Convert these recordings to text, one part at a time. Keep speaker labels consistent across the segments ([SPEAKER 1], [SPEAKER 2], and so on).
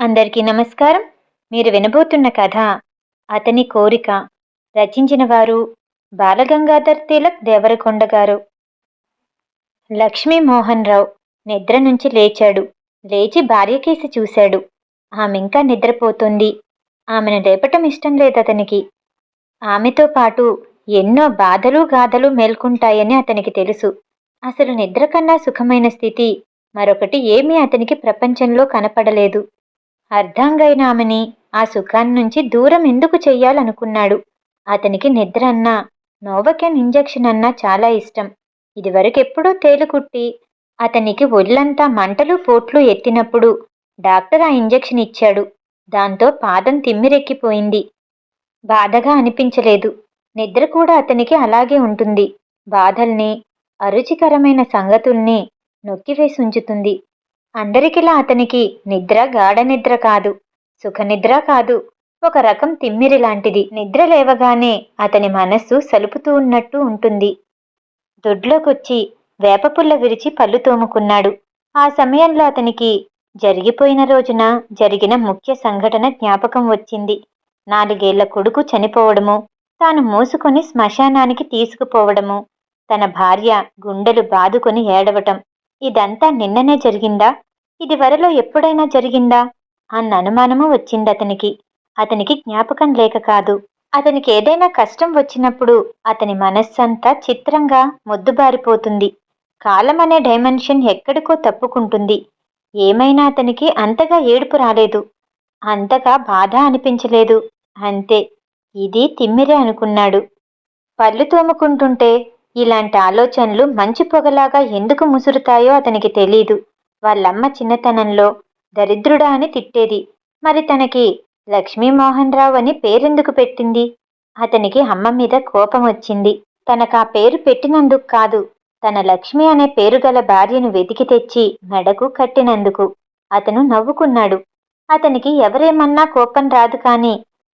[SPEAKER 1] అందరికీ నమస్కారం. మీరు వినబోతున్న కథ అతని కోరిక రచించిన వారు బాలగంగాధర్ తిలక్ దేవరకొండ గారు. లక్ష్మీ మోహన్ రావు నిద్ర నుంచి లేచాడు. లేచి భార్య కేసి చూశాడు. ఆమె ఇంకా నిద్రపోతుంది. ఆమెను లేపటం ఇష్టం లేదు అతనికి ఆమెతో పాటు ఎన్నో బాధలు గాథలు మేల్కుంటాయని అతనికి తెలుసు. అసలు నిద్ర కన్నా సుఖమైన స్థితి మరొకటి ఏమీ అతనికి ప్రపంచంలో కనపడలేదు. అర్ధాంగైన ఆమెని ఆ సుఖాన్ని నుంచి దూరం ఎందుకు చెయ్యాలనుకున్నాడు? అతనికి నిద్ర అన్నా నోవకెన్ ఇంజెక్షన్ అన్నా చాలా ఇష్టం. ఇదివరకెప్పుడో తేలుకుట్టి అతనికి ఒళ్ళంతా మంటలు పోట్లు ఎత్తినప్పుడు డాక్టర్ ఆ ఇంజెక్షన్ ఇచ్చాడు. దాంతో పాదం తిమ్మిరెక్కిపోయింది. బాధగా అనిపించలేదు. నిద్ర కూడా అతనికి అలాగే ఉంటుంది. బాధల్ని అరుచికరమైన సంగతుల్ని నొక్కివేసి ఉంచుతుంది. అందరికిలా అతనికి నిద్ర గాఢ నిద్ర కాదు. సుఖనిద్ర కాదు. ఒక రకం తిమ్మిరి లాంటిది. నిద్ర లేవగానే అతని మనస్సు సలుపుతూ ఉన్నట్టు ఉంటుంది. దొడ్లోకొచ్చి వేపపుల్ల విరిచి పళ్ళు తోముకున్నాడు. ఆ సమయంలో అతనికి జరిగిపోయిన రోజున జరిగిన ముఖ్య సంఘటన జ్ఞాపకం వచ్చింది. నాలుగేళ్ళ కొడుకు చనిపోవడము తాను మూసుకొని శ్మశానానికి తీసుకుపోవడము తన భార్య గుండెలు బాదుకొని ఏడవటం ఇదంతా నిన్ననే జరిగిందా? ఇది వరలో ఎప్పుడైనా జరిగిందా? అన్న అనుమానము వచ్చింది అతనికి. అతనికి జ్ఞాపకం లేక కాదు. అతనికి ఏదైనా కష్టం వచ్చినప్పుడు అతని మనస్సంతా చిత్రంగా మొద్దుబారిపోతుంది. కాలం అనే డైమెన్షన్ ఎక్కడికో తప్పుకుంటుంది. ఏమైనా అతనికి అంతగా ఏడుపు రాలేదు. అంతగా బాధ అనిపించలేదు. అంతే. ఇది తిమ్మిరే అనుకున్నాడు. పళ్ళు తోముకుంటుంటే ఇలాంటి ఆలోచనలు మంచి పొగలాగా ఎందుకు ముసురుతాయో అతనికి తెలీదు. వాళ్ళమ్మ చిన్నతనంలో దరిద్రుడా అని తిట్టేది. మరి తనకి లక్ష్మీమోహన్ రావు అని పేరెందుకు పెట్టింది? అతనికి అమ్మ మీద కోపం వచ్చింది. తనకు ఆ పేరు పెట్టినందుకు కాదు తన లక్ష్మి అనే పేరు గల భార్యను వెతికి తెచ్చి మెడకు కట్టినందుకు అతను నవ్వుకున్నాడు. అతనికి ఎవరేమన్నా కోపం రాదు కాని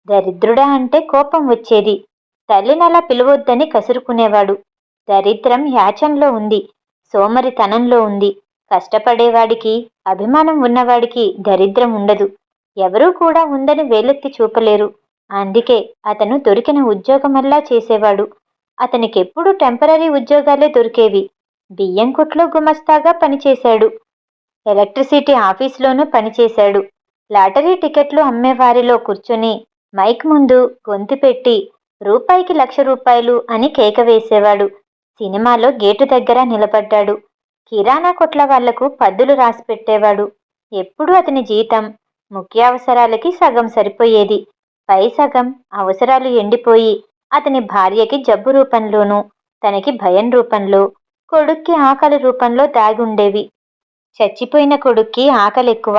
[SPEAKER 1] దరిద్రుడా అంటే కోపం వచ్చేది. తల్లినలా పిలవొద్దని కసురుకునేవాడు. దరిద్రం యాచంలో ఉంది సోమరితనంలో ఉంది. కష్టపడేవాడికి అభిమానం ఉన్నవాడికి దరిద్రం ఉండదు. ఎవరూ కూడా ఉందని వేలెత్తి చూపలేరు. అందుకే అతను దొరికిన ఉద్యోగమల్లా చేసేవాడు. అతనికెప్పుడు టెంపరీ ఉద్యోగాలే దొరికేవి. బియ్యం కొట్లో గుమస్తాగా పనిచేశాడు. ఎలక్ట్రిసిటీ ఆఫీసులోనూ పనిచేశాడు. లాటరీ టికెట్లు అమ్మేవారిలో కూర్చొని మైక్ ముందు గొంతు పెట్టి రూపాయికి లక్ష రూపాయలు అని కేక వేసేవాడు. సినిమాలో గేటు దగ్గర నిలబడ్డాడు. కిరాణా కొట్ల వాళ్ళకు పద్దులు రాసి పెట్టేవాడు. ఎప్పుడూ అతని జీతం ముఖ్యావసరాలకి సగం సరిపోయేది. పై సగం అవసరాలు ఎండిపోయి అతని భార్యకి జబ్బు రూపంలోనూ తనకి భయం రూపంలో కొడుక్కి ఆకలి రూపంలో దాగుండేవి. చచ్చిపోయిన కొడుక్కి ఆకలి ఎక్కువ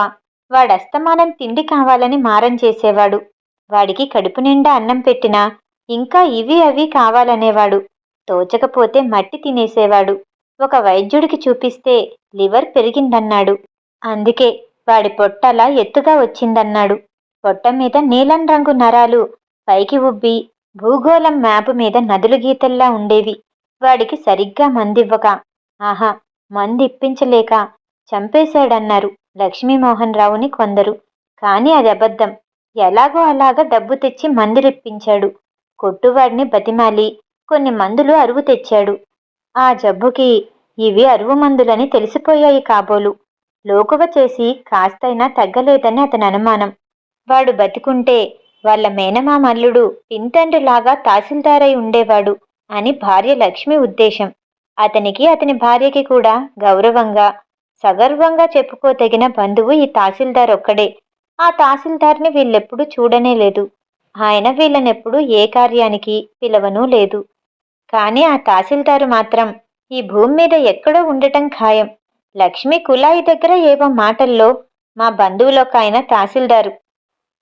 [SPEAKER 1] వాడస్తమానం తిండి కావాలని మారం చేసేవాడు. వాడికి కడుపు నిండా అన్నం పెట్టినా ఇంకా ఇవి అవి కావాలనేవాడు. తోచకపోతే మట్టి తినేసేవాడు. ఒక వైద్యుడికి చూపిస్తే లివర్ పెరిగిందన్నాడు. అందుకే వాడి పొట్టలా ఎత్తుగా వచ్చిందన్నాడు. పొట్ట మీద నీలం రంగు నరాలు పైకి ఉబ్బి భూగోళం మ్యాపు మీద నదులు గీతల్లా ఉండేవి. వాడికి సరిగ్గా మందివ్వక ఆహా మందిప్పించలేక చంపేశాడన్నారు లక్ష్మీమోహన్ రావుని కొందరు. కానీ అది అబద్ధం. ఎలాగో అలాగా డబ్బు తెచ్చి మందిరిప్పించాడు. కొట్టువాడిని బతిమాలి కొన్ని మందులు అరువు తెచ్చాడు. ఆ జబ్బుకి ఇవి అరువు మందులని తెలిసిపోయాయి కాబోలు. లోకువ చేసి కాస్తైనా తగ్గలేదని అతని అనుమానం. వాడు బతికుంటే వాళ్ళ మేనమామల్లుడు పింతండ్రిలాగా తహసీల్దారై ఉండేవాడు అని భార్య లక్ష్మి ఉద్దేశం. అతనికి అతని భార్యకి కూడా గౌరవంగా సగర్వంగా చెప్పుకోదగిన బంధువు ఈ తహసీల్దార్ ఒక్కడే. ఆ తహసీల్దార్ని వీళ్ళెప్పుడు చూడనే లేదు. ఆయన వీళ్ళనెప్పుడు ఏ కార్యానికి పిలవనూ లేదు. కానీ ఆ తహసీల్దారు మాత్రం ఈ భూమి మీద ఎక్కడో ఉండటం ఖాయం. లక్ష్మి కులాయి దగ్గర ఏవో మాటల్లో మా బంధువులొక ఆయన తహసీల్దారు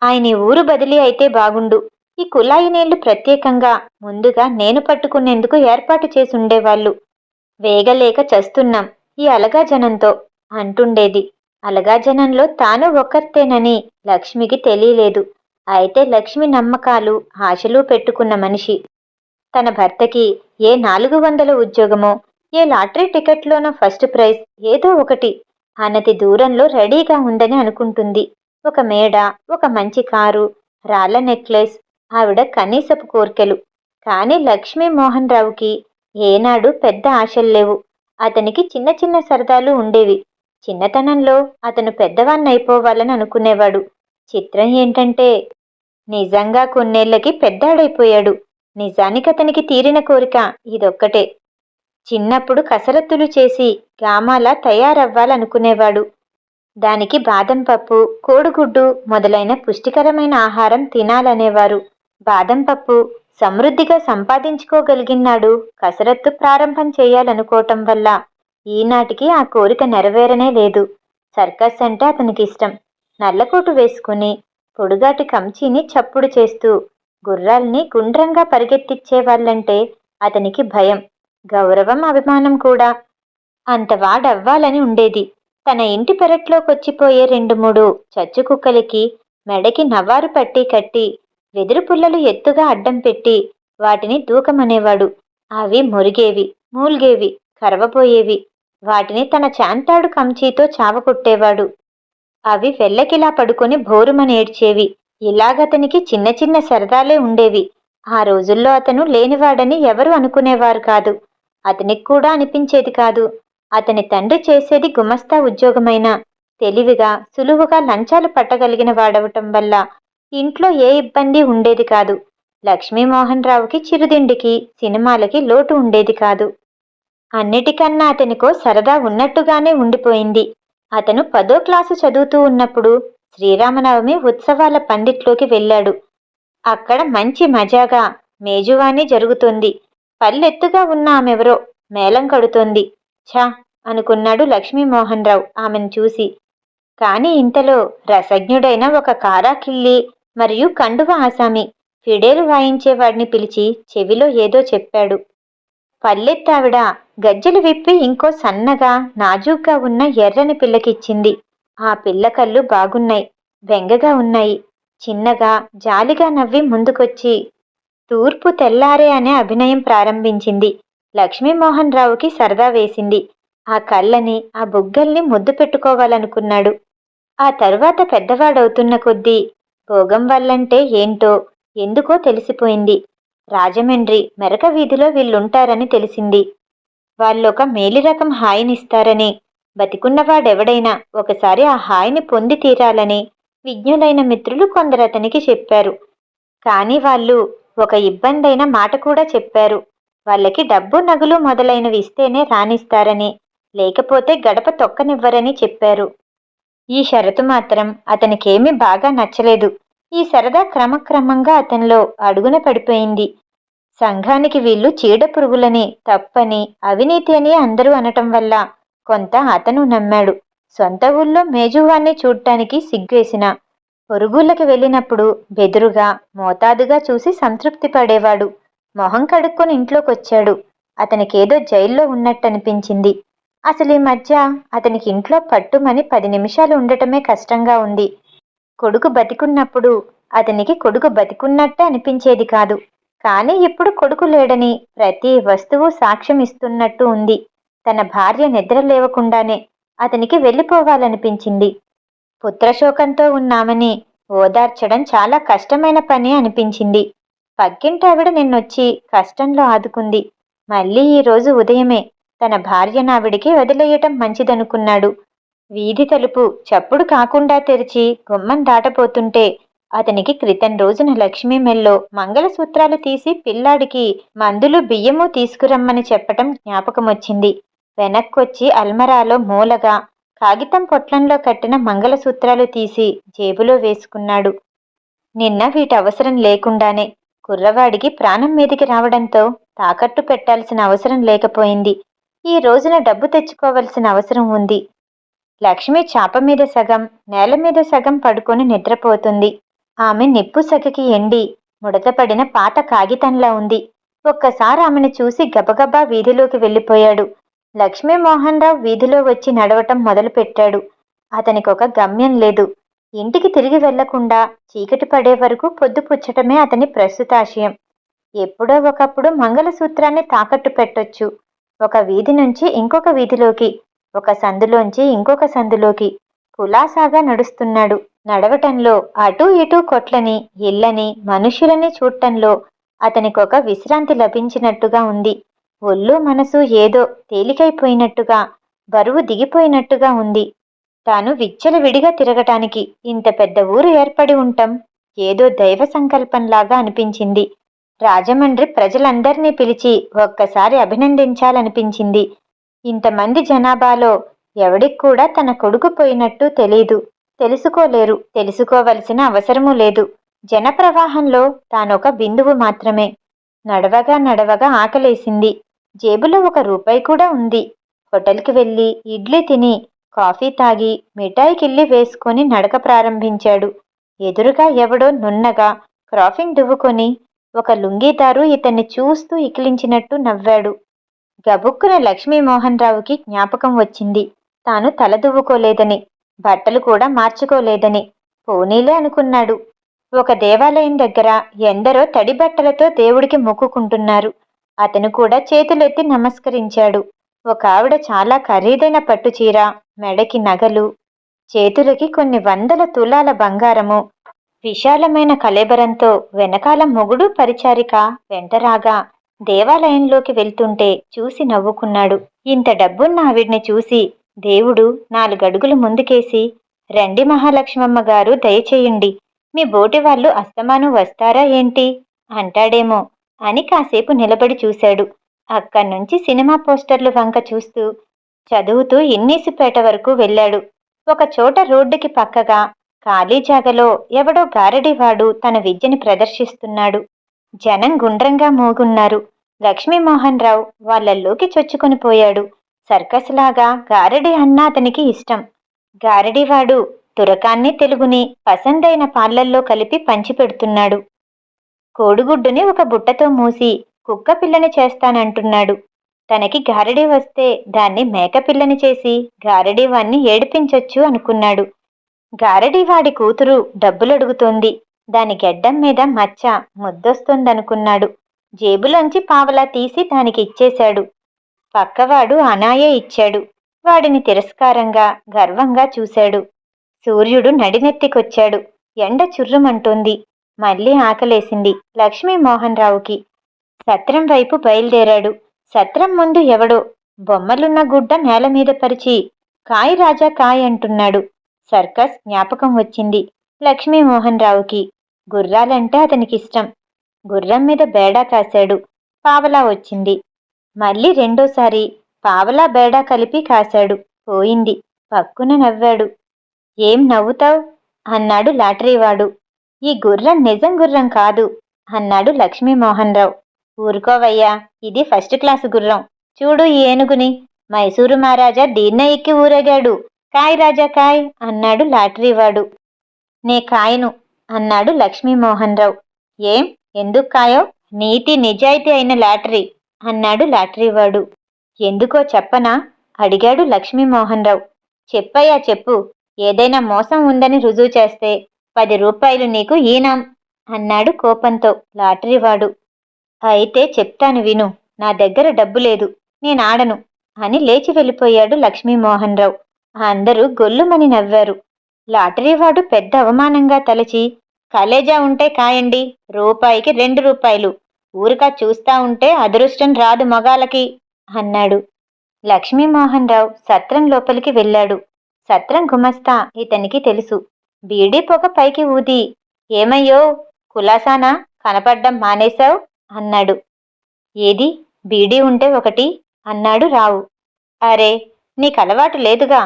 [SPEAKER 1] ఆయన ఊరు బదిలీ అయితే బాగుండు. ఈ కులాయి నీళ్ళు ప్రత్యేకంగా ముందుగా నేను పట్టుకునేందుకు ఏర్పాటు చేసుండేవాళ్ళు. వేగలేక చస్తున్నాం ఈ అలగా జనంతో అంటుండేది. అలగా జనంలో తాను ఒక్కర్తేనని లక్ష్మికి తెలియలేదు. అయితే లక్ష్మి నమ్మకాలు ఆశలు పెట్టుకున్న మనిషి. తన భర్తకి ఏ నాలుగు వందల ఉద్యోగమో ఏ లాటరీ టికెట్లోనో ఫస్ట్ ప్రైజ్ ఏదో ఒకటి. అన్నది దూరంలో రెడీగా ఉందని అనుకుంటుంది. ఒక మేడ ఒక మంచి కారు రాళ్ళ నెక్లెస్ ఆవిడ కనీసపు కోర్కెలు. కానీ లక్ష్మీ మోహన్ రావుకి ఏనాడు పెద్ద ఆశలు లేవు. అతనికి చిన్న చిన్న సరదాలు ఉండేవి. చిన్నతనంలో అతను పెద్దవాన్నైపోవాలని అయిపోవాలని అనుకునేవాడు. చిత్రం ఏంటంటే నిజంగా కొన్నేళ్ళకి పెద్దాడైపోయాడు. నిజానికి అతనికి తీరిన కోరిక ఇదొక్కటే. చిన్నప్పుడు కసరత్తులు చేసి గామాలా తయారవ్వాలనుకునేవాడు. దానికి బాదం పప్పు కోడిగుడ్డు మొదలైన పుష్టికరమైన ఆహారం తినాలనేవారు. బాదం పప్పు సమృద్ధిగా సంపాదించుకోగలిగినాడు కసరత్తు ప్రారంభం చేయాలనుకోవటం వల్ల. ఈనాటికి ఆ కోరిక నెరవేరనే లేదు. సర్కస్ అంటే అతనికి ఇష్టం నల్లకోటు వేసుకుని పొడుగాటి కంచీని చప్పుడు చేస్తూ గుర్రాల్ని గుండ్రంగా పరిగెత్తిచ్చే వాళ్ళంటే అతనికి భయం గౌరవం అభిమానం కూడా. అంత వాడవ్వాలని ఉండేది. తన ఇంటి పెరట్లోకొచ్చిపోయే రెండు మూడు చచ్చు కుక్కలకి మెడకి నవ్వారు పట్టి కట్టి వెదురు పుల్లలు ఎత్తుగా అడ్డం పెట్టి వాటిని దూకమనేవాడు. అవి మురిగేవి మూల్గేవి కరవబోయేవి. వాటిని తన చాంతాడు కంచీతో చావకొట్టేవాడు అవి వెల్లకిలా పడుకొని భోరుమనేడ్చేవి. ఇలాగతనికి చిన్న చిన్న సరదాలే ఉండేవి. ఆ రోజుల్లో అతను లేనివాడని ఎవరు అనుకునేవారు కాదు. అతనికి కూడా అనిపించేది కాదు. అతని తండ్రి చేసేది గుమస్తా ఉద్యోగమైనా తెలివిగా సులువుగా లంచాలు పట్టగలిగిన వాడవటం వల్ల ఇంట్లో ఏ ఇబ్బంది ఉండేది కాదు. లక్ష్మీమోహన్ రావుకి చిరుదిండికి సినిమాలకి లోటు ఉండేది కాదు. అన్నిటికన్నా అతనికో సరదా ఉన్నట్టుగానే ఉండిపోయింది. అతను పదో క్లాసు చదువుతూ ఉన్నప్పుడు శ్రీరామనవమి ఉత్సవాల పందిట్లోకి వెళ్ళాడు. అక్కడ మంచి మజాగా మేజువాణి జరుగుతుంది. పల్లెత్తుగా ఉన్న ఆమెవరో మేళం కడుతోంది. ఛా! అనుకున్నాడు లక్ష్మీమోహన్ రావు ఆమెను చూసి. కాని ఇంతలో రసజ్ఞుడైన ఒక కారాకిల్లి మరియు కండువ ఆసామి ఫిడేలు వాయించేవాడిని పిలిచి చెవిలో ఏదో చెప్పాడు. పల్లెత్తావిడ గజ్జెలు విప్పి ఇంకో సన్నగా నాజూగ్గా ఉన్న ఎర్రని పిల్లకిచ్చింది. ఆ పిల్ల కళ్ళు బాగున్నాయి వెంగగా ఉన్నాయి. చిన్నగా జాలిగా నవ్వి ముందుకొచ్చి తూర్పు తెల్లారే అనే అభినయం ప్రారంభించింది. లక్ష్మీమోహన్ రావుకి సరదా వేసింది. ఆ కళ్ళని ఆ బుగ్గల్ని ముద్దు పెట్టుకోవాలనుకున్నాడు. ఆ తరువాత పెద్దవాడవుతున్న కొద్దీ భోగం వల్లంటే ఏంటో ఎందుకో తెలిసిపోయింది. రాజమండ్రి మెరక వీధిలో వీళ్ళుంటారని తెలిసింది. వాళ్ళొక మేలిరకం హాయినిస్తారని బతికున్నవాడెవడైనా ఒకసారి ఆ హాయిని పొంది తీరాలని విజ్ఞులైన మిత్రులు కొందరు అతనికి చెప్పారు. కానీ వాళ్ళు ఒక ఇబ్బందైన మాట కూడా చెప్పారు. వాళ్ళకి డబ్బు నగలు మొదలైనవి ఇస్తేనే రాణిస్తారని లేకపోతే గడప తొక్కనివ్వరని చెప్పారు. ఈ షరతు మాత్రం అతనికేమీ బాగా నచ్చలేదు. ఈ సరదా క్రమక్రమంగా అతనిలో అడుగున పడిపోయింది. సంఘానికి వీళ్ళు చీడ పురుగులని తప్పని అవినీతి అని అందరూ అనటం వల్ల కొంత అతను నమ్మాడు. సొంత ఊళ్ళో మేజువాన్ని చూడటానికి సిగ్గేసిన. పొరుగుళ్ళకి వెళ్ళినప్పుడు బెదురుగా మోతాదుగా చూసి సంతృప్తి పడేవాడు. మొహం కడుక్కొని ఇంట్లోకొచ్చాడు. అతనికేదో జైల్లో ఉన్నట్టనిపించింది. అసలు ఈ మధ్య అతనికి ఇంట్లో పట్టుమని పది నిమిషాలు ఉండటమే కష్టంగా ఉంది. కొడుకు బతికున్నప్పుడు అతనికి కొడుకు బతికున్నట్టే అనిపించేది కాదు. కానీ ఇప్పుడు కొడుకు లేడని ప్రతి వస్తువు సాక్ష్యం ఇస్తున్నట్టు ఉంది. తన భార్య నిద్ర లేవకుండానే అతనికి వెళ్ళిపోవాలనిపించింది. పుత్రశోకంతో ఉన్నామని ఓదార్చడం చాలా కష్టమైన పని అనిపించింది. పక్కింటావిడ నిన్నొచ్చి కష్టంలో ఆదుకుంది. మళ్ళీ ఈరోజు ఉదయమే తన భార్యనావిడికి వదిలేయటం మంచిదనుకున్నాడు. వీధి తలుపు చప్పుడు కాకుండా తెరిచి గుమ్మం దాటపోతుంటే అతనికి క్రితం రోజున లక్ష్మీ మెల్లో మంగళసూత్రాలు తీసి పిల్లాడికి మందులు బియ్యము తీసుకురమ్మని చెప్పటం జ్ఞాపకమొచ్చింది. వెనక్కొచ్చి అల్మరాలో మూలగా కాగితం పొట్లంలో కట్టిన మంగళసూత్రాలు తీసి జేబులో వేసుకున్నాడు. నిన్న వీటి అవసరం లేకుండానే కుర్రవాడికి ప్రాణం మీదికి రావడంతో తాకట్టు పెట్టాల్సిన అవసరం లేకపోయింది. ఈ రోజున డబ్బు తెచ్చుకోవలసిన అవసరం ఉంది. లక్ష్మి చాప మీద సగం నేల మీద సగం పడుకొని నిద్రపోతుంది. ఆమె నిప్పు సగకి ఎండి ముడతపడిన పాత కాగితంలా ఉంది. ఒక్కసారి ఆమెను చూసి గబగబా వీధిలోకి వెళ్ళిపోయాడు. లక్ష్మీమోహన్ రావు వీధిలో వచ్చి నడవటం మొదలుపెట్టాడు. అతనికొక గమ్యం లేదు. ఇంటికి తిరిగి వెళ్ళకుండా చీకటి పడే వరకు పొద్దుపుచ్చటమే అతని ప్రస్తుతాశయం. ఎప్పుడో ఒకప్పుడు మంగళసూత్రాన్ని తాకట్టు పెట్టొచ్చు. ఒక వీధి నుంచి ఇంకొక వీధిలోకి ఒక సందులోంచి ఇంకొక సందులోకి కులాసాగా నడుస్తున్నాడు. నడవటంలో అటూ ఇటూ కొట్లని ఇళ్ళని మనుషులని చూడటంలో అతనికొక విశ్రాంతి లభించినట్టుగా ఉంది. ఒళ్ళు మనసు ఏదో తేలికైపోయినట్టుగా బరువు దిగిపోయినట్టుగా ఉంది. తాను విచ్చలవిడిగా తిరగటానికి ఇంత పెద్ద ఊరు ఏర్పడి ఉండటం ఏదో దైవ సంకల్పంలాగా అనిపించింది. రాజమండ్రి ప్రజలందరినీ పిలిచి ఒక్కసారి అభినందించాలనిపించింది. ఇంతమంది జనాభాలో ఎవడికి కూడా తన కొడుకు పోయినట్టు తెలీదు. తెలుసుకోలేరు తెలుసుకోవలసిన అవసరమూ లేదు. జనప్రవాహంలో తానొక బిందువు మాత్రమే. నడవగా నడవగా ఆకలేసింది. జేబులో ఒక రూపాయి కూడా ఉంది. హోటల్కి వెళ్ళి ఇడ్లీ తిని కాఫీ తాగి మిఠాయి కిల్లి వేసుకొని నడక ప్రారంభించాడు. ఎదురుగా ఎవడో నున్నగా క్రాఫింగ్ దువ్వుకొని ఒక లుంగీదారు ఇతన్ని చూస్తూ ఇకిలించినట్టు నవ్వాడు. గబుక్కున లక్ష్మీమోహన్ రావుకి జ్ఞాపకం వచ్చింది. తాను తలదువ్వుకోలేదని బట్టలు కూడా మార్చుకోలేదని పోనీలే అనుకున్నాడు. ఒక దేవాలయం దగ్గర ఎందరో తడి బట్టలతో దేవుడికి మొక్కుకుంటున్నారు. అతను కూడా చేతులెత్తి నమస్కరించాడు. ఒక ఆవిడ చాలా ఖరీదైన పట్టుచీర మెడకి నగలు చేతులకి కొన్ని వందల తులాల బంగారము విశాలమైన కలేబరంతో వెనకాల మొగుడు పరిచారిక వెంటరాగా దేవాలయంలోకి వెళ్తుంటే చూసి నవ్వుకున్నాడు. ఇంత డబ్బున్న ఆవిడ్ని చూసి దేవుడు నాలుగడుగులు ముందుకేసి రండి మహాలక్ష్మమ్మ గారు దయచేయండి. మీ బోటి వాళ్ళు అస్తమాను వస్తారా ఏంటి? అంటాడేమో. అని కాసేపు నిలబడి చూశాడు. అక్కడి నుంచి సినిమా పోస్టర్లు వంక చూస్తూ చదువుతూ ఇన్నీసుపేట వరకు వెళ్ళాడు. ఒక చోట రోడ్డుకి పక్కగా ఖాళీ జాగలో ఎవడో గారడివాడు తన విద్యని ప్రదర్శిస్తున్నాడు. జనం గుండ్రంగా మోగున్నారు. లక్ష్మీమోహన్ రావు వాళ్ళల్లోకి చొచ్చుకొని పోయాడు. సర్కస్ లాగా గారడి అన్న అతనికి ఇష్టం. గారడివాడు తురకాన్ని తెలుగుని పసందైన పాలల్లో కలిపి పంచిపెడుతున్నాడు. కోడిగుడ్డుని ఒక బుట్టతో మూసి కుక్క పిల్లని చేస్తానంటున్నాడు. తనకి గారడి వస్తే దాన్ని మేకపిల్లని చేసి గారడీవాణ్ణి ఏడిపించొచ్చు అనుకున్నాడు. గారడీవాడి కూతురు డబ్బులడుగుతోంది. దాని గెడ్డం మీద మచ్చ ముద్దొస్తుందనుకున్నాడు. జేబులోంచి పావలా తీసి దానికి ఇచ్చేశాడు. పక్కవాడు అనాయే ఇచ్చాడు. వాడిని తిరస్కారంగా గర్వంగా చూశాడు. సూర్యుడు నడినెత్తికొచ్చాడు. ఎండ చుర్రుమంటోంది. మళ్ళీ ఆకలేసింది లక్ష్మీమోహన్ రావుకి సత్రం వైపు బయలుదేరాడు. సత్రం ముందు ఎవడో? బొమ్మలున్న గుడ్డ నేల మీద పరిచి కాయ్ రాజా కాయ్ అంటున్నాడు. సర్కస్ జ్ఞాపకం వచ్చింది లక్ష్మీమోహన్ రావుకి గుర్రాలంటే అతనికి ఇష్టం గుర్రం మీద బేడా కాశాడు. పావలా వచ్చింది. మళ్ళీ రెండోసారి పావలా బేడా కలిపి కాశాడు. పోయింది. పక్కున నవ్వాడు. ఏం నవ్వుతావు? అన్నాడు లాటరీవాడు. ఈ గుర్రం నిజం గుర్రం కాదు అన్నాడు లక్ష్మీమోహన్ రావు ఊరుకోవయ్యా ఇది ఫస్ట్ క్లాసు గుర్రం. చూడు ఈ ఏనుగుని. మైసూరు మహారాజా దీన్నే ఎక్కి ఊరేగాడు. కాయ్ రాజా కాయ్ అన్నాడు లాటరీవాడు. నే కాయను అన్నాడు లక్ష్మీమోహన్ రావు ఏం? ఎందుకు కాయో? నీతి నిజాయితీ అయిన లాటరీ అన్నాడు లాటరీవాడు. ఎందుకో చెప్పనా? అడిగాడు లక్ష్మీమోహన్ రావు చెప్పయ్యా చెప్పు. ఏదైనా మోసం ఉందని రుజువు చేస్తే పది రూపాయలు నీకు ఈనాం అన్నాడు కోపంతో. లాటరీవాడు అయితే చెప్తాను విను నా దగ్గర డబ్బు లేదు నేను ఆడను అని లేచి వెళ్ళిపోయాడు లక్ష్మీమోహన్ రావు అందరూ గొల్లుమని నవ్వారు. లాటరీవాడు పెద్ద అవమానంగా తలచి కలేజా ఉంటే కాయండి రూపాయికి రెండు రూపాయలు ఊరికా చూస్తా ఉంటే అదృష్టం రాదు మగాలకి అన్నాడు. లక్ష్మీమోహన్ రావు సత్రం లోపలికి వెళ్ళాడు. సత్రం గుమస్తా ఇతనికి తెలుసు. బీడీ పొగ పైకి ఊది. ఏమయ్యో కులాసానా కనపడ్డం మానేశావు? అన్నాడు. ఏది? బీడీ ఉంటే ఒకటి? అన్నాడు రావు. అరే నీకు అలవాటు లేదుగా.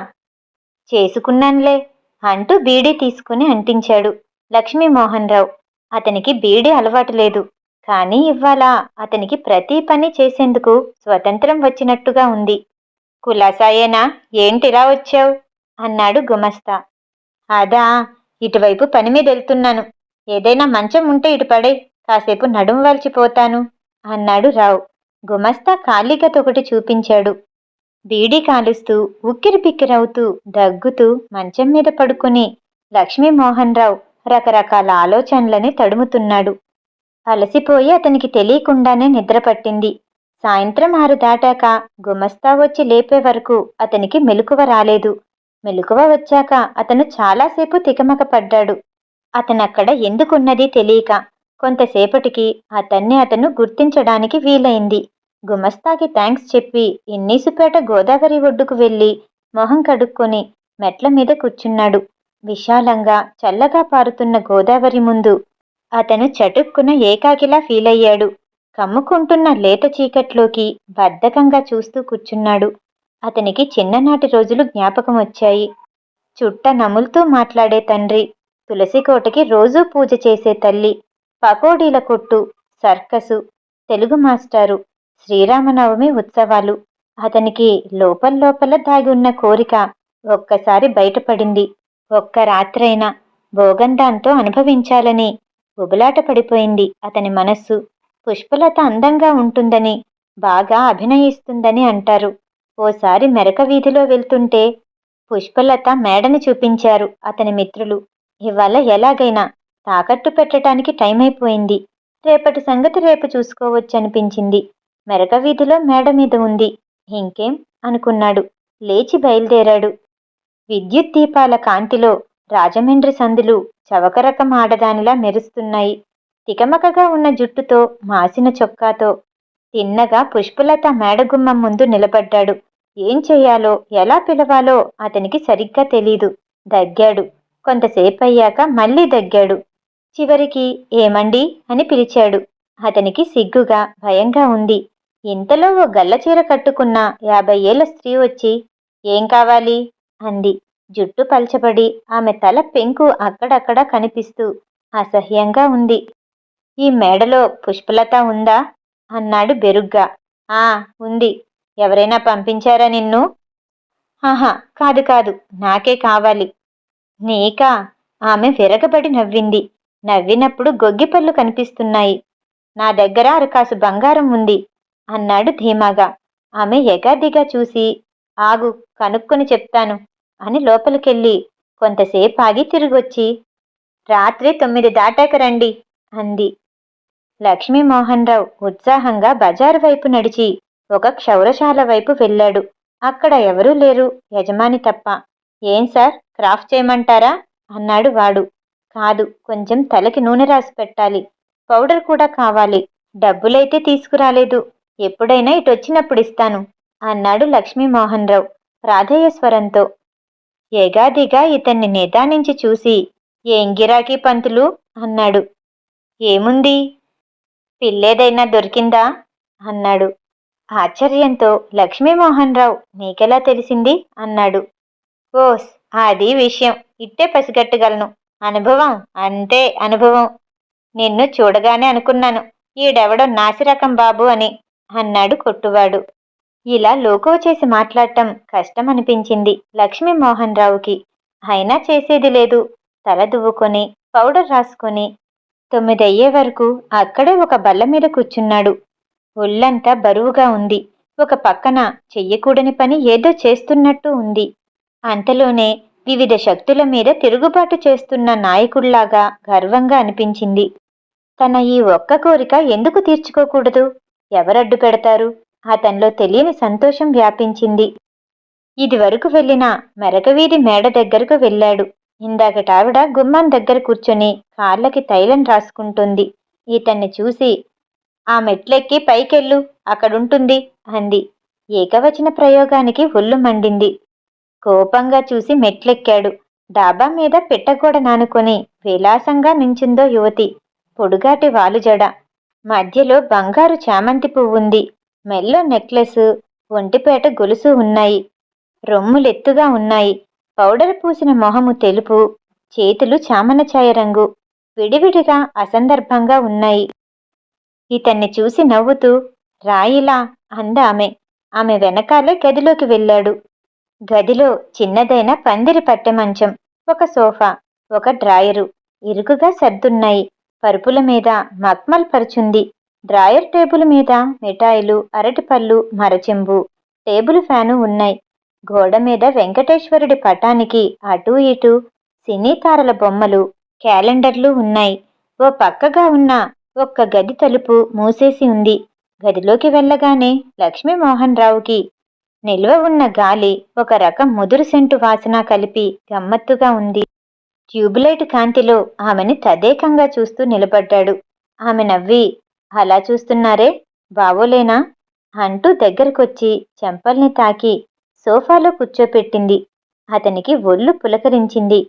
[SPEAKER 1] చేసుకున్నానులే అంటూ బీడీ తీసుకుని అంటించాడు లక్ష్మీమోహన్ రావు అతనికి బీడీ అలవాటు లేదు. కానీ ఇవాళ అతనికి ప్రతి పని చేసేందుకు స్వతంత్రం వచ్చినట్టుగా ఉంది. కులాసాయేనా? ఏంటిరా వచ్చావు? అన్నాడు గుమస్తా. అదా ఇటువైపు పని మీద వెళ్తున్నాను. ఏదైనా మంచం ఉంటే ఇటు పడే కాసేపు నడుం వాల్చిపోతాను అన్నాడు రావు. గుమస్తా ఖాళీగతొకటి చూపించాడు. బీడీ కాలుస్తూ ఉక్కిరి బిక్కిరవుతూ దగ్గుతూ మంచం మీద పడుకుని లక్ష్మీమోహన్ రావు రకరకాల ఆలోచనలని తడుముతున్నాడు. అలసిపోయి అతనికి తెలియకుండానే నిద్ర పట్టింది. సాయంత్రం ఆరు దాటాక గుమస్తా వచ్చి లేపే వరకు అతనికి మెలకువ రాలేదు. మెలకువ వచ్చాక అతను చాలాసేపు తికమక పడ్డాడు. అతనక్కడ ఎందుకున్నది తెలియక కొంతసేపటికి అతన్ని అతను గుర్తించడానికి వీలైంది. గుమస్తాకి థ్యాంక్స్ చెప్పి ఇన్నీసుపేట గోదావరి ఒడ్డుకు వెళ్ళి మొహం కడుక్కొని మెట్ల మీద కూర్చున్నాడు. విశాలంగా చల్లగా పారుతున్న గోదావరి ముందు అతను చటుక్కున ఏకాకిలా ఫీలయ్యాడు. కమ్ముకుంటున్న లేత చీకట్లోకి బద్ధకంగా చూస్తూ కూర్చున్నాడు. అతనికి చిన్ననాటి రోజులు జ్ఞాపకం వచ్చాయి చుట్ట నములుతూ మాట్లాడే తండ్రి తులసికోటకి రోజూ పూజ చేసే తల్లి పకోడీల కొట్టు సర్కసు తెలుగు మాస్టారు శ్రీరామనవమి ఉత్సవాలు. అతనికి లోపల లోపల దాగి ఉన్న కోరిక ఒక్కసారి బయటపడింది. ఒక్క రాత్రైనా భోగందాంతో అనుభవించాలని ఉబలాట పడిపోయింది అతని మనస్సు. పుష్పలత అందంగా ఉంటుందని బాగా అభినయిస్తుందని అంటారు. ఓసారి మెరక వీధిలో వెళ్తుంటే పుష్పలత మేడని చూపించారు అతని మిత్రులు. ఇవాళ ఎలాగైనా తాకట్టు పెట్టడానికి టైం అయిపోయింది. రేపటి సంగతి రేపు చూసుకోవచ్చు అనిపించింది మెరక వీధిలో మేడ మీద ఉంది. ఇంకేం? అనుకున్నాడు. లేచి బయలుదేరాడు. విద్యుత్ దీపాల కాంతిలో రాజమండ్రి సందులు చవకరకం ఆడదానిలా మెరుస్తున్నాయి. తికమకగా ఉన్న జుట్టుతో మాసిన చొక్కాతో తిన్నగా పుష్పలత మేడగుమ్మం ముందు నిలబడ్డాడు. ఏం చేయాలో ఎలా పిలవాలో అతనికి సరిగ్గా తెలీదు. దగ్గాడు. కొంతసేపు అయ్యాక మళ్ళీ దగ్గాడు. చివరికి ఏమండి? అని పిలిచాడు. అతనికి సిగ్గుగా భయంగా ఉంది. ఇంతలో ఓ గల్లచీర కట్టుకున్న యాభై ఏళ్ళ స్త్రీ వచ్చి ఏం కావాలి? అంది. జుట్టు పల్చబడి ఆమె తల పెంకు అక్కడక్కడ కనిపిస్తూ అసహ్యంగా ఉంది. ఈ మేడలో పుష్పలత ఉందా? అన్నాడు బెరుగ్గా. ఆ ఉంది. ఎవరైనా పంపించారా నిన్ను? ఆహా కాదు కాదు. నాకే కావాలి. నీకా? ఆమె విరగబడి నవ్వింది. నవ్వినప్పుడు గొగ్గిపళ్ళు కనిపిస్తున్నాయి. నా దగ్గర అరకాసు బంగారం ఉంది అన్నాడు ధీమాగా. ఆమె ఎగాదిగా చూసి ఆగు కనుక్కొని చెప్తాను అని లోపలికెళ్ళి కొంతసేపు ఆగి తిరిగొచ్చి రాత్రి తొమ్మిది దాటాక రండి అంది. లక్ష్మీమోహన్ రావు ఉత్సాహంగా బజారు వైపు నడిచి ఒక క్షౌరశాల వైపు వెళ్ళాడు. అక్కడ ఎవరూ లేరు. యజమాని తప్ప. ఏం సార్? క్రాఫ్ట్ చేయమంటారా? అన్నాడు వాడు. కాదు కొంచెం తలకి నూనె రాసి పెట్టాలి. పౌడర్ కూడా కావాలి. డబ్బులైతే తీసుకురాలేదు. ఎప్పుడైనా ఇటు వచ్చినప్పుడు ఇస్తాను అన్నాడు లక్ష్మీమోహన్ రావు ప్రాధేయ స్వరంతో ఎగాదిగా ఇతన్ని నిదానించి చూసి ఏం గిరాకీ పంతులు? అన్నాడు. ఏముంది? పిల్లేదైనా దొరికిందా? అన్నాడు. ఆశ్చర్యంతో లక్ష్మీమోహన్ రావు నీకెలా తెలిసింది? అన్నాడు. ఓస్ అది విషయం. ఇట్టే పసిగట్టగలను. అనుభవం అంతే అనుభవం. నిన్ను చూడగానే అనుకున్నాను. ఈడెవడో నాసిరకం బాబు అని అన్నాడు కొట్టువాడు. ఇలా లోకో చేసి మాట్లాడటం కష్టం అనిపించింది లక్ష్మీమోహన్ రావుకి. అయినా చేసేది లేదు. తల దువ్వుకొని పౌడర్ రాసుకొని తొమ్మిది అయ్యే వరకు అక్కడే ఒక బల్ల మీద కూర్చున్నాడు. ఒళ్ళంతా బరువుగా ఉంది. ఒక పక్కన చెయ్యకూడని పని ఏదో చేస్తున్నట్టు ఉంది. అంతలోనే వివిధ శక్తుల మీద తిరుగుబాటు చేస్తున్న నాయకుల్లాగా గర్వంగా అనిపించింది. తన ఈ ఒక్క కోరిక ఎందుకు తీర్చుకోకూడదు? ఎవరడ్డు పెడతారు? అతనిలో తెలియని సంతోషం వ్యాపించింది. ఇదివరకు వెళ్ళిన మెరకవీధి మేడ దగ్గరకు వెళ్ళాడు. ఇందాకటావిడ గుమ్మం దగ్గర కూర్చొని కాళ్ళకి తైలం రాసుకుంటుంది. ఇతన్ని చూసి ఆ మెట్లెక్కి పైకెళ్ళు అక్కడుంటుంది అంది. ఏకవచన ప్రయోగానికి ఒళ్ళు మండింది. కోపంగా చూసి మెట్లెక్కాడు. డాబా మీద పెట్టగోడ నానుకొని విలాసంగా నించిందో యువతి. పొడుగాటి వాలుజడ. మధ్యలో బంగారు చామంతి పువ్వుంది మెల్లో నెక్లెస్ ఒంటిపేట గొలుసు ఉన్నాయి. రొమ్ములెత్తుగా ఉన్నాయి. పౌడర్ పూసిన మొహము తెలుపు చేతులు చామనఛాయ రంగు. విడివిడిగా అసందర్భంగా ఉన్నాయి. ఇతన్ని చూసి నవ్వుతూ రాయిలా అంద ఆమె ఆమె వెనకాలే గదిలోకి వెళ్ళాడు. గదిలో చిన్నదైన పందిరి పట్టె మంచం ఒక సోఫా ఒక డ్రాయరు ఇరుకుగా సర్దున్నాయి. పరుపుల మీద మక్మల్ పరుచుంది. డ్రాయర్ టేబుల్ మీద మిఠాయిలు అరటిపళ్ళు మరచెంబు టేబుల్ ఫ్యాను ఉన్నాయి. గోడ మీద వెంకటేశ్వరుడి పటానికి అటూ ఇటూ సినీ తారల బొమ్మలు క్యాలెండర్లు ఉన్నాయి. ఓ పక్కగా ఉన్న ఒక్క గది తలుపు మూసేసి ఉంది. గదిలోకి వెళ్ళగానే లక్ష్మీమోహన్ రావుకి నిల్వ ఉన్న గాలి ఒక రకం ముదురు సెంటు వాసన కలిపి గమ్మత్తుగా ఉంది. ట్యూబ్లైట్ కాంతిలో ఆమెని తదేకంగా చూస్తూ నిలబడ్డాడు. ఆమె నవ్వి అలా చూస్తున్నారే? బావోలేనా? అంటూ దగ్గరకొచ్చి చెంపల్ని తాకి సోఫాలో కూర్చోపెట్టింది. అతనికి ఒళ్ళు పులకరించింది.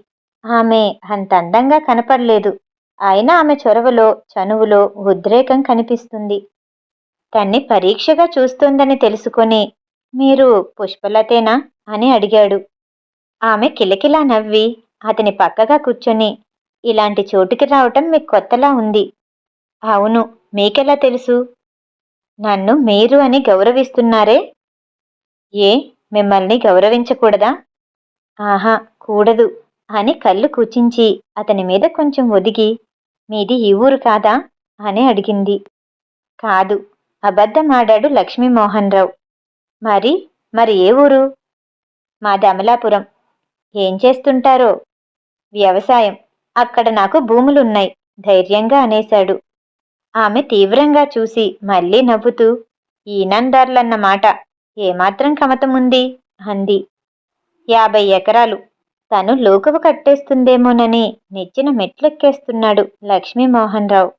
[SPEAKER 1] ఆమె అంత అందంగా కనపడలేదు. అయినా ఆమె చొరవలో చనువులో ఉద్రేకం కనిపిస్తుంది. తన్ని పరీక్షగా చూస్తోందని తెలుసుకొని మీరు పుష్పలతేనా అని అడిగాడు. ఆమె కిలకిలా నవ్వి అతని పక్కగా కూర్చొని ఇలాంటి చోటుకి రావటం మీకు కొత్తలా ఉంది. అవును మీకెలా తెలుసు? నన్ను మీరు అని గౌరవిస్తున్నారే? ఏ మిమ్మల్ని గౌరవించకూడదా? ఆహా కూడదు అని కళ్ళు కూచించి అతని మీద కొంచెం ఒదిగి మీది ఈ ఊరు కాదా? అని అడిగింది. కాదు అబద్ధమాడాడు లక్ష్మీమోహన్ రావు మరి మరి ఏ ఊరు? మాది అమలాపురం ఏం చేస్తుంటారో? వ్యవసాయం. అక్కడ నాకు భూములున్నాయి ధైర్యంగా అనేశాడు. ఆమె తీవ్రంగా చూసి మళ్ళీ నవ్వుతూ ఈనందార్లన్నమాట ఏమాత్రం కమతముంది? అంది. యాభై ఎకరాలు. తను లోకువ కట్టేస్తుందేమోనని నెచ్చిన మెట్లెక్కేస్తున్నాడు లక్ష్మీమోహన్ రావు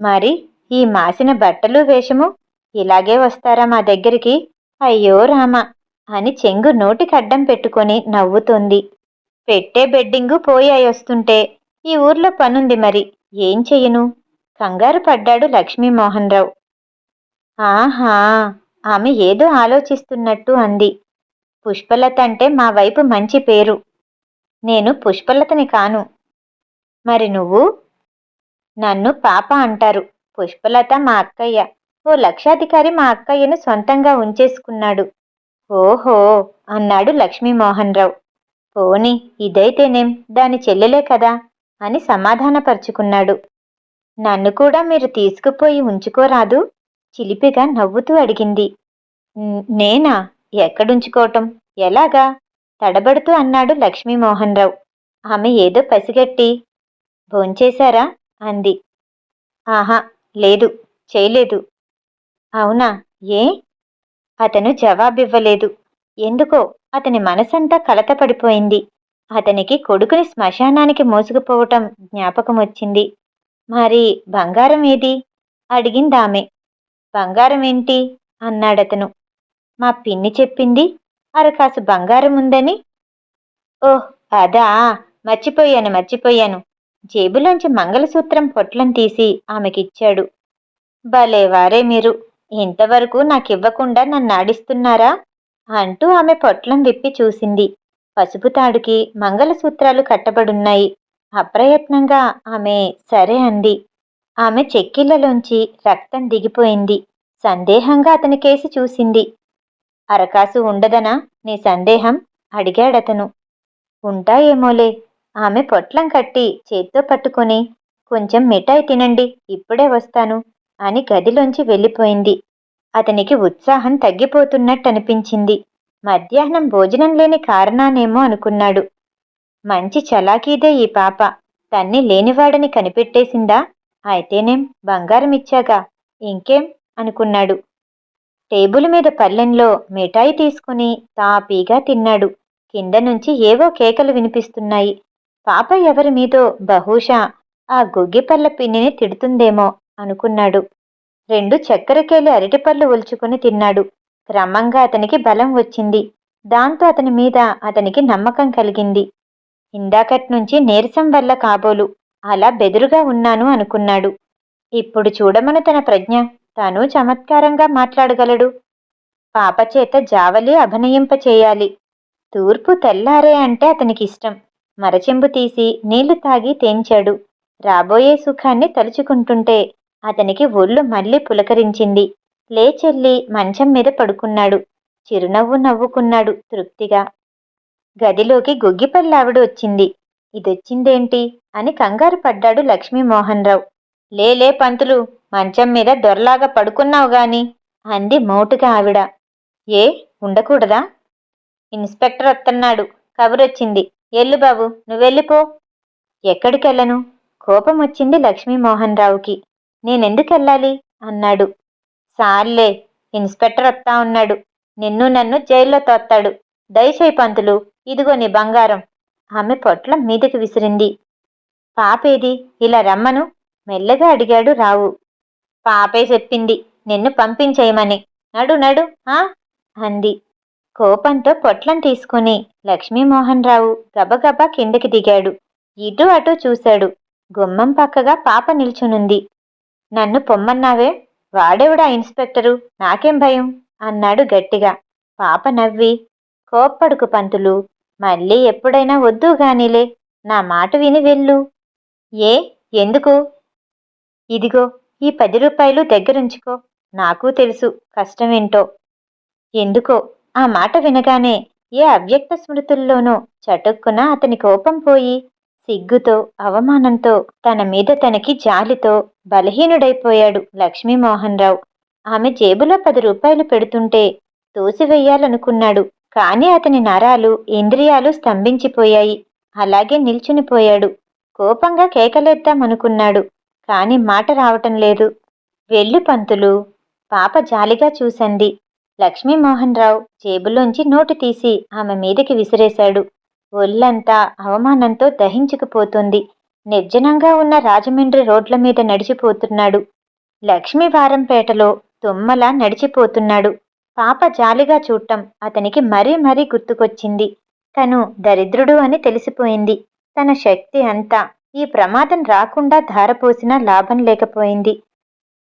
[SPEAKER 1] మరి ఈ మాసిన బట్టలు వేషము? ఇలాగే వస్తారా మా దగ్గరికి? అయ్యో రామ! అని చెంగు నోటికడ్డం పెట్టుకొని నవ్వుతోంది. పెట్టే బెడ్డింగు పోయాయి వస్తుంటే ఈ ఊర్లో పనుంది మరి ఏం చెయ్యను? కంగారు పడ్డాడు లక్ష్మీమోహన్ రావు ఆహా! ఆమె ఏదో ఆలోచిస్తున్నట్టు అంది. పుష్పలత అంటే మా వైపు మంచి పేరు. నేను పుష్పలతని కాను. మరి నువ్వు? నన్ను పాప అంటారు. పుష్పలత మా అక్కయ్య. ఓ లక్షాధికారి మా అక్కయ్యను సొంతంగా ఉంచేసుకున్నాడు. ఓహో! అన్నాడు లక్ష్మీమోహన్ రావు పోని ఇదైతేనేం? దాని చెల్లెలే కదా! అని సమాధానపరుచుకున్నాడు. నన్ను కూడా మీరు తీసుకుపోయి ఉంచుకోరాదు? చిలిపిగా నవ్వుతూ అడిగింది. నేనా? ఎక్కడుంచుకోవటం? ఎలాగా? తడబడుతూ అన్నాడు లక్ష్మీమోహన్ రావు ఆమె ఏదో పసిగట్టి భోంచేశారా? అంది. ఆహా లేదు చేయలేదు. అవునా? ఏ? అతను జవాబివ్వలేదు. ఎందుకో? అతని మనసంతా కలతపడిపోయింది. అతనికి కొడుకుని శ్మశానానికి మోసుకుపోవటం జ్ఞాపకం వచ్చింది మరి బంగారం ఏది? అడిగిందామె. బంగారం ఏంటి? అన్నాడతను. మా పిన్ని చెప్పింది. అరకాసు బంగారం ఉందని. ఓహ్ అదా మర్చిపోయాను మర్చిపోయాను. జేబులోంచి మంగళసూత్రం పొట్లం తీసి ఆమెకిచ్చాడు. భలేవారే మీరు. ఇంతవరకు నాకివ్వకుండా నన్ను ఆడిస్తున్నారా అంటూ ఆమె పొట్లం విప్పి చూసింది. పసుపు తాడుకి మంగళసూత్రాలు కట్టబడున్నాయి. అప్రయత్నంగా ఆమె సరే అంది. ఆమె చెక్కిళ్ళలోంచి రక్తం దిగిపోయింది. సందేహంగా అతని కేసి చూసింది. అరకాసు ఉండదనా నీ సందేహం? అడిగాడతను. ఉంటాయేమోలే. ఆమె పొట్లం కట్టి చేత్తో పట్టుకొని కొంచెం మిఠాయి తినండి ఇప్పుడే వస్తాను అని గదిలోంచి వెళ్ళిపోయింది. అతనికి ఉత్సాహం తగ్గిపోతున్నట్టు అనిపించింది మధ్యాహ్నం భోజనం లేని కారణానేమో అనుకున్నాడు. మంచి చలాకీదే ఈ పాప. తన్ని లేనివాడని కనిపెట్టేసిందా? అయితేనేం బంగారం ఇచ్చాగా ఇంకేం? అనుకున్నాడు. టేబుల్ మీద పల్లెంలో మిఠాయి తీసుకుని తాపీగా తిన్నాడు. కింద నుంచి ఏవో కేకలు వినిపిస్తున్నాయి. పాప ఎవరి మీదో బహుశా ఆ గుగ్గిపల్ల పిన్నిని తిడుతుందేమో అనుకున్నాడు. రెండు చక్కెరకేలి అరటిపళ్ళు ఒలుచుకుని తిన్నాడు. క్రమంగా అతనికి బలం వచ్చింది. దాంతో అతని మీద అతనికి నమ్మకం కలిగింది. ఇందాకట్నుంచి నీరసం వల్ల కాబోలు. అలా బెదురుగా ఉన్నాను అనుకున్నాడు. ఇప్పుడు చూడమను తన ప్రజ్ఞ. తను చమత్కారంగా మాట్లాడగలడు. పాపచేత జావలి అభినయింప చేయాలి. తూర్పు తెల్లారే అంటే అతనికి ఇష్టం మరచెంబు తీసి నీళ్ళు తాగి తేంచాడు. రాబోయే సుఖాన్ని తలుచుకుంటుంటే అతనికి ఒళ్ళు మళ్ళీ పులకరించింది. లేచెల్లి మంచం మీద పడుకున్నాడు. చిరునవ్వు నవ్వుకున్నాడు తృప్తిగా. గదిలోకి గొగ్గిపల్లావిడ వచ్చింది. ఇదొచ్చిందేంటి? అని కంగారు పడ్డాడు లక్ష్మీమోహన్ రావు లేలే పంతులు మంచం మీద దొరలాగా పడుకున్నావు గాని అంది మోటుగా ఆవిడ. ఏ ఉండకూడదా? ఇన్స్పెక్టర్ వస్తున్నాడు కబురొచ్చింది. ఎల్లు బాబు నువ్వెళ్ళిపో. ఎక్కడికెళ్ళను? కోపం వచ్చింది లక్ష్మీమోహన్ రావుకి నేనెందుకెళ్ళాలి? అన్నాడు. సార్లే ఇన్స్పెక్టర్ వస్తా ఉన్నాడు. నిన్ను నన్ను జైల్లో తోస్తాడు దయచేయి పంతులు ఇదిగో నీ బంగారం. ఆమె పొట్ల మీదకి విసిరింది. పాపేది? ఇలా రమ్మను? మెల్లగా అడిగాడు రావు. పాపే చెప్పింది. నిన్ను పంపించేయమని. నడు నడు ఆ? అంది. కోపంతో పొట్లం తీసుకుని లక్ష్మీమోహన్ రావు గబగబా కిందకి దిగాడు. ఇటు అటు చూశాడు. గుమ్మం పక్కగా పాప నిల్చునుంది. నన్ను పొమ్మన్నావే? వాడెవడా ఇన్స్పెక్టరు? నాకేం భయం? అన్నాడు గట్టిగా. పాప నవ్వి కోప్పడుకు పంతులు మళ్ళీ ఎప్పుడైనా వద్దు గానిలే. నా మాట విని వెళ్ళు. ఏ? ఎందుకు? ఇదిగో ఈ పది రూపాయలు దగ్గరుంచుకో. నాకు తెలుసు కష్టమేంటో. ఎందుకో? ఆ మాట వినగానే ఏ అవ్యక్త స్మృతుల్లోనో చటుక్కున అతని కోపం పోయి సిగ్గుతో అవమానంతో తన మీద తనకి జాలితో బలహీనుడైపోయాడు లక్ష్మీమోహన్ రావు ఆమె జేబులో పది రూపాయలు పెడుతుంటే తోసివెయ్యాలనుకున్నాడు కాని అతని నరాలు ఇంద్రియాలు స్తంభించిపోయాయి. అలాగే నిల్చునిపోయాడు. కోపంగా కేకలేద్దామనుకున్నాడు. కాని మాట రావటం లేదు. వెళ్ళు పంతులు. పాప జాలిగా చూసంది. లక్ష్మీమోహన్ రావు జేబులోంచి నోటు తీసి ఆమె మీదకి విసిరేశాడు. ఒళ్ళంతా అవమానంతో దహించుకుపోతుంది. నిర్జనంగా ఉన్న రాజమండ్రి రోడ్ల మీద నడిచిపోతున్నాడు. లక్ష్మీవారంపేటలో తుమ్మలా నడిచిపోతున్నాడు. పాప జాలిగా చూడటం అతనికి మరీ మరీ గుర్తుకొచ్చింది. తను దరిద్రుడు అని తెలిసిపోయింది. తన శక్తి అంతా ఈ ప్రమాదం రాకుండా ధారపోసినా లాభం లేకపోయింది.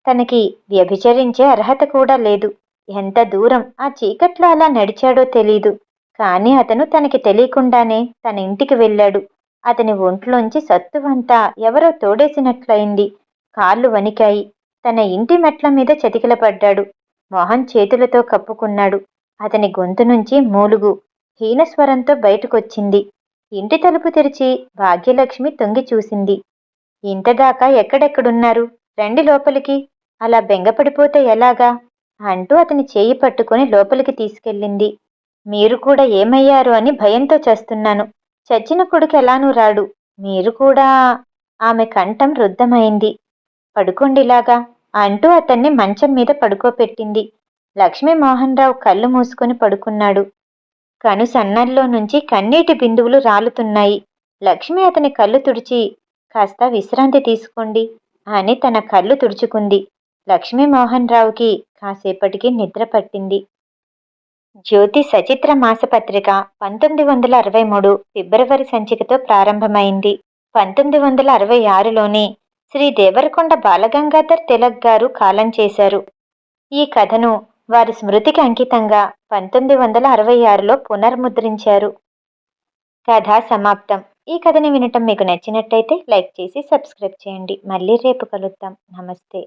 [SPEAKER 1] తనకి వ్యభిచరించే అర్హత కూడా లేదు. ఎంత దూరం ఆ చీకట్లో అలా నడిచాడో తెలీదు. కానీ అతను తనకి తెలియకుండానే తన ఇంటికి వెళ్ళాడు. అతని ఒంట్లోంచి సత్తువంతా ఎవరో తోడేసినట్లయింది. కాళ్ళు వణికాయి. తన ఇంటి మెట్ల మీద చతికిలపడ్డాడు. మొహం చేతులతో కప్పుకున్నాడు. అతని గొంతు నుంచి మూలుగు. హీనస్వరంతో బయటకొచ్చింది. ఇంటి తలుపు తెరిచి భాగ్యలక్ష్మి తొంగి చూసింది. ఇంతదాకా ఎక్కడెక్కడున్నారు? రండి లోపలికి. అలా బెంగపడిపోతే ఎలాగా? అంటూ అతని చేయి పట్టుకొని లోపలికి తీసుకెళ్ళింది. మీరు కూడా ఏమయ్యారు అని భయంతో చేస్తున్నాను. చచ్చిన కొడుకు ఎలానూ రాడు. మీరు కూడా ఆమె కంఠం రుద్ధమైంది. పడుకోండిలాగా అంటూ అతన్ని మంచం మీద పడుకోపెట్టింది. లక్ష్మీమోహన్ రావు కళ్ళు మూసుకొని పడుకున్నాడు. కను సన్నల్లో నుంచి కన్నీటి బిందువులు రాలుతున్నాయి. లక్ష్మి అతని కళ్ళు తుడిచి కాస్త విశ్రాంతి తీసుకోండి అని తన కళ్ళు తుడుచుకుంది. లక్ష్మీమోహన్ రావుకి కాసేపటికి నిద్ర పట్టింది. జ్యోతి సచిత్ర మాసపత్రిక పంతొమ్మిది వందల అరవై మూడు ఫిబ్రవరి సంచికతో ప్రారంభమైంది. పంతొమ్మిది వందల అరవై ఆరులోనే శ్రీ దేవరకొండ బాలగంగాధర్ తిలక్ గారు కాలం చేశారు. ఈ కథను వారి స్మృతికి అంకితంగా పంతొమ్మిది వందల అరవై ఆరులో పునర్ముద్రించారు. కథ సమాప్తం. ఈ కథని వినటం మీకు నచ్చినట్టయితే లైక్ చేసి సబ్స్క్రైబ్ చేయండి. మళ్ళీ రేపు కలుద్దాం. నమస్తే.